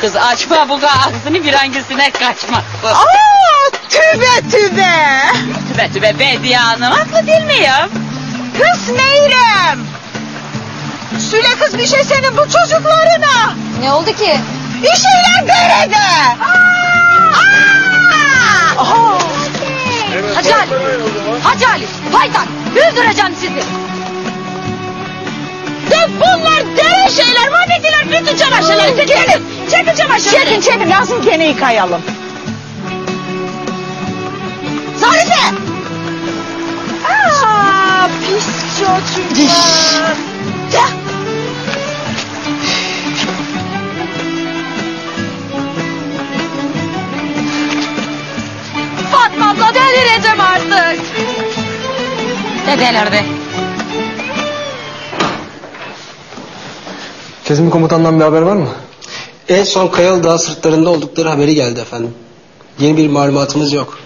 Kız açma bu ağzını bir hangisine kaçma. Aa, tübe tübe. Tübe tübe Bediye Hanım haklı değil miyim? Kız Meyrem. Söyle kız bir şey senin bu çocuklarına. Ne oldu ki? Bir şeyler derede. Aa! Hacı Ali. Hacı Ali. Haydan. Öldüreceğim sizi. De bunlar dere şeyler mahvettiler bütün çamaşırları. Çekin, çekin çamaşırları. Çekin çekin lazım gene yıkayalım. Zarife. Aa, pis çocuklar. De. Fatma abla delireceğim artık. Dedeler be. Kezmin komutandan bir haber var mı? En son Kayalı Dağı sırtlarında oldukları haberi geldi efendim. Yeni bir malumatımız yok.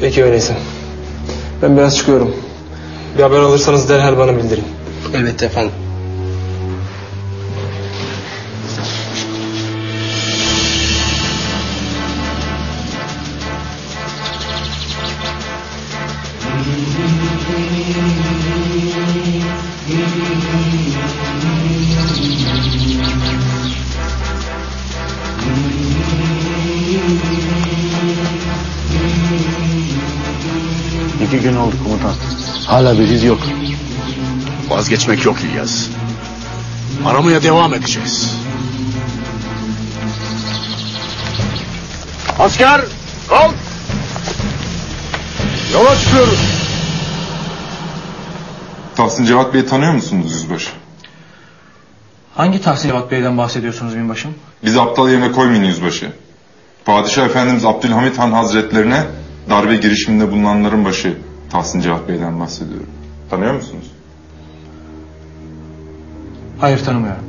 Peki öyleyse. Ben biraz çıkıyorum. Bir haber alırsanız derhal bana bildirin. Elbette efendim. İki gün oldu komutan. Hala bir iz yok. Vazgeçmek yok İlyas. Aramaya devam edeceğiz. Asker kalk. Yola çıkıyoruz. Tahsin Cevat Bey'i tanıyor musunuz yüzbaşı? Hangi Tahsin Cevat Bey'den bahsediyorsunuz binbaşım? Bizi aptal yerine koymayın yüzbaşı. Padişah Efendimiz Abdülhamit Han Hazretlerine darbe girişiminde bulunanların başı Tahsin Cevat Bey'den bahsediyorum. Tanıyor musunuz? Hayır tanımıyorum.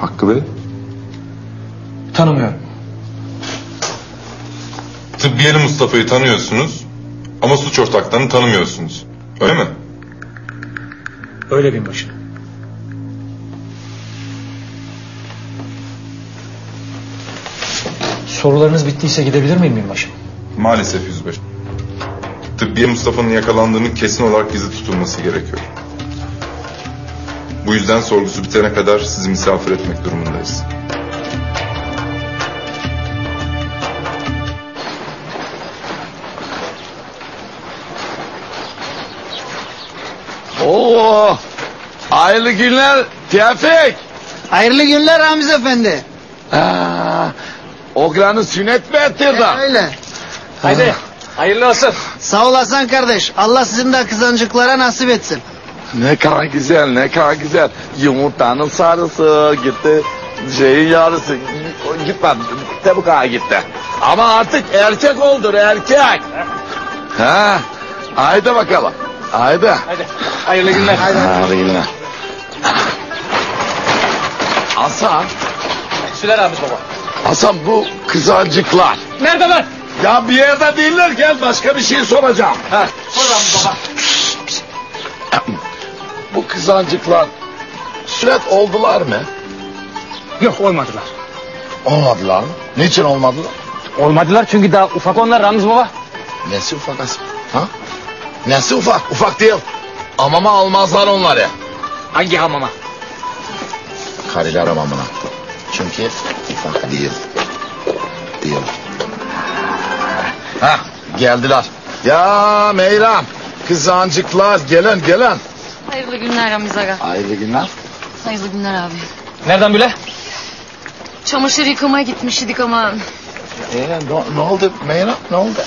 Hakkı Bey. Tanımıyorum. Tıbbiyeli Mustafa'yı tanıyorsunuz ama suç ortaklarını tanımıyorsunuz. Öyle mi? Öyle binbaşım. Sorularınız bittiyse gidebilir miyim binbaşım? Maalesef yüzbaşı. Tıbbiye Mustafa'nın yakalandığının kesin olarak gizli tutulması gerekiyor. Bu yüzden sorgusu bitene kadar sizi misafir etmek durumundayız. Oo, hayırlı günler Tevfik. Hayırlı günler Ramiz Efendi. Aa, Okran'ı sünnet mi ettirdin? Öyle. Haydi. Hayırlı olsun. Sağ olasın kardeş. Allah sizin de kızancıklara nasip etsin. Ne kadar güzel, ne kadar güzel. Yumurtanın sarısı gitti, şeyin yarısı gitmedi, de bu kadar gitti. Ama artık erkek oldur, erkek. Ha, haydi bakalım. Haydi. Haydi. Hayırlı günler. Hayırlı günler. Hasan, Süler abi baba. Hasan bu kızancıklar. Nerede lan? Ya bir yerde değiller gel başka bir şey soracağım. Ha. Sor Ramiz baba. Bu kızancıklar süret oldular mı? Yok olmadılar. Olmadılar mı? Niçin olmadılar? Olmadılar çünkü daha ufak onlar Ramiz baba. Nesi ufak Hasan? Ha? Nesi ufak? Ufak değil. Amama almazlar onları. Hangi hamama? Kariler amamına. Çünkü ufak değil. Değil. Ha geldiler. Ya Meyram. Kızancıklar gelen gelen. Hayırlı günler Ramiz Aga. Hayırlı günler. Hayırlı günler abi. Nereden bile? Çamaşır yıkamaya gitmiştik ama Ee, ne, ne oldu Meyram ne oldu?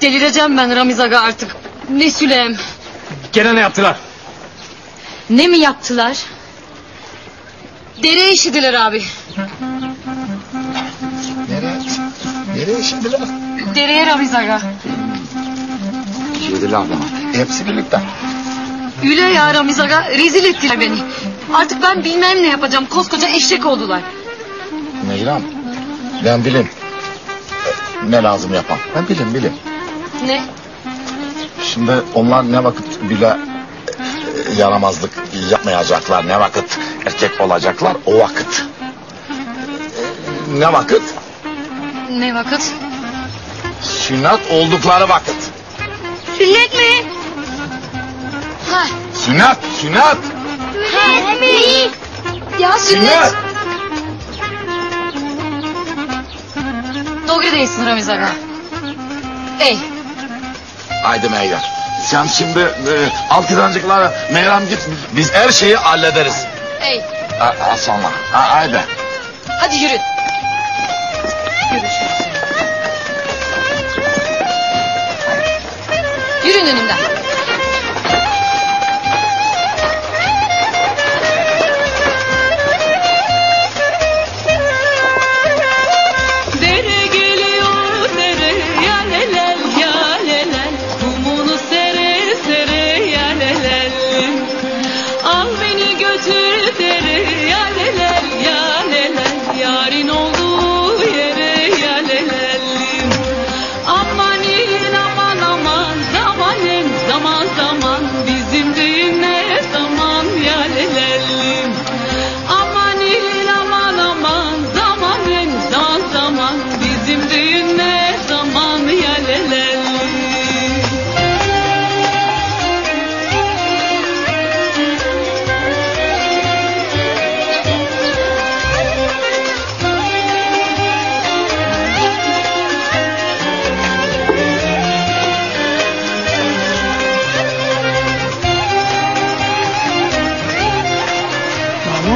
delireceğim ben Ramiz Aga artık. Ne sülem. Gene ne yaptılar? Ne mi yaptılar? Dere işidiler abi. Nereye? Nereye şimdiler? Dereye Ramiz Aga. Yediler bana. Hepsi birlikte. Üle ya Ramiz Aga rezil ettiler beni. Artık ben bilmem ne yapacağım. Koskoca eşek oldular. Meyram. Ben bilim. Ne lazım yapan? Ben bilim bilim. Ne? Şimdi onlar ne vakit bile yaramazlık yapmayacaklar. Ne vakit erkek olacaklar o vakit. E, Ne vakit? Ne vakit? Sünnet oldukları vakit. Sünnet mi? Ha, Sünnet, sünnet, ha, mi? Ya sünnet. sünnet. Doğru değilsin Ramiz Aga. Ey, Haydi Meyrem. Sen şimdi e, altıdancıklara Meyrem git. Biz her şeyi hallederiz. ey. Ha, aslanlar. Ha, haydi. Hadi. Yürü 유리누입니다.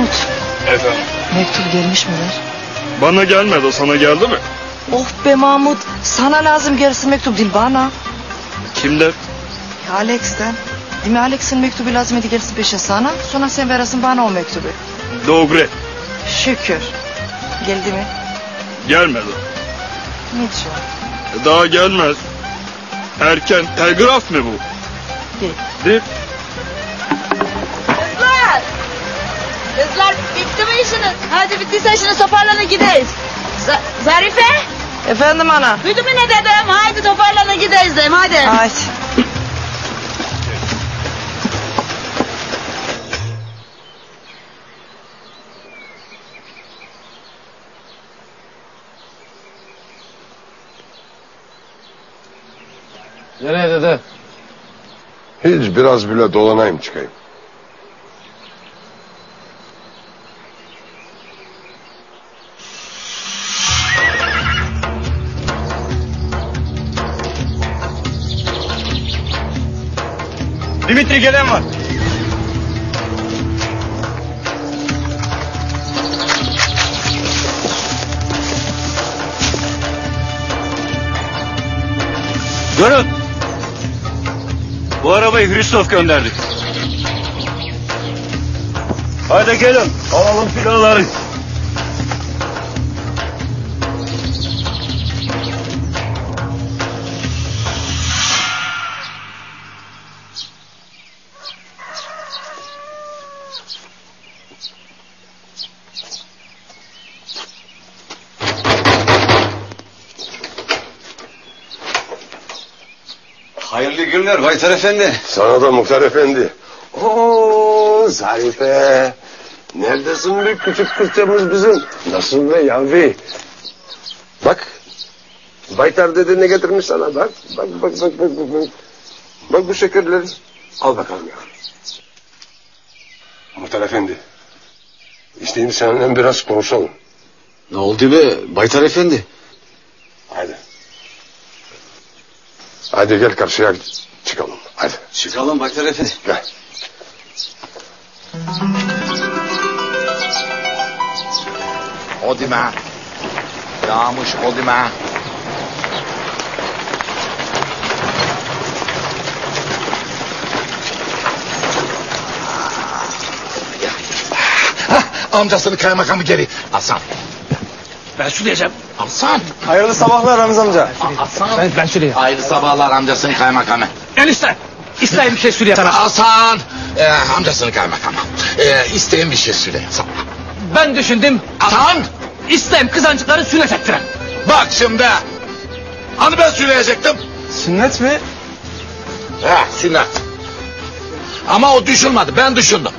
Mahmut Efendim? mektup gelmiş midir? Bana gelmedi sana geldi mi? Oh be Mahmut sana lazım gerisi mektup değil bana. Kimden? Ya Alex'ten. Değil mi Alex'in mektubu lazım idi gerisi peşe sana. Sonra sen veresin bana o mektubu. Doğru. Şükür. Geldi mi? Gelmedi. Niçin? Daha gelmez. Erken telgraf mı bu? Değil. Değil. İşiniz? Hadi bittiyse işini toparlanın gideriz. Zarife? Efendim ana? Duydun mu ne dedim? Haydi toparlanın gideriz dedim hadi. Haydi. Nereye dede? Hiç biraz bile dolanayım çıkayım. Dimitri gelen var. Durun. Bu arabayı Hristof gönderdi. Hadi gelin alalım filaları. Günler Baytar Efendi. Sana da Muhtar Efendi. Oo Zarife. Neredesin be küçük kızcamız bizim? Nasıl be yavri? Bak. Baytar dede ne getirmiş sana bak. Bak bak bak bak bak. Bak, bak bu şekerleri. Al bakalım ya. Muhtar Efendi. İsteyim seninle biraz konuşalım. Ne oldu be Baytar Efendi? Hadi. Hadi gel karşıya çıkalım. Hadi Çıkalım Baytar Efendi. gel. O dime. Yağmış o dime. Hah, Amcasını kaymakamı geri. Hasan. Ben söyleyeceğim. Hasan. Hayırlı sabahlar Ramiz amca. Hasan. Ben, ben söyleyeyim. Hayırlı sabahlar amcasının kaymakamı. Enişte. İsteyim bir şey söyleyeyim sana. Hasan. Ee, amcasının kaymakamı. Ee, isteyin bir şey söyle. Ben düşündüm. Hasan. İsteyim kızancıkları sünnet ettiren. Bak şimdi. Hani ben söyleyecektim? Sünnet mi? He sünnet. Ama o düşünmedi ben düşündüm.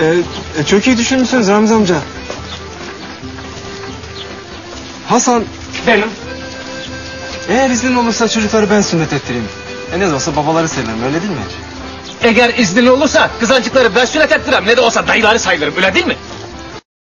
Ee, e, çok iyi düşünmüşsünüz Ramiz amca. Hasan. Benim. Eğer iznin olursa çocukları ben sünnet ettireyim. E ne de olsa babaları severim öyle değil mi? Eğer iznin olursa kızancıkları ben sünnet ettirem. Ne de olsa dayıları sayılırım öyle değil mi?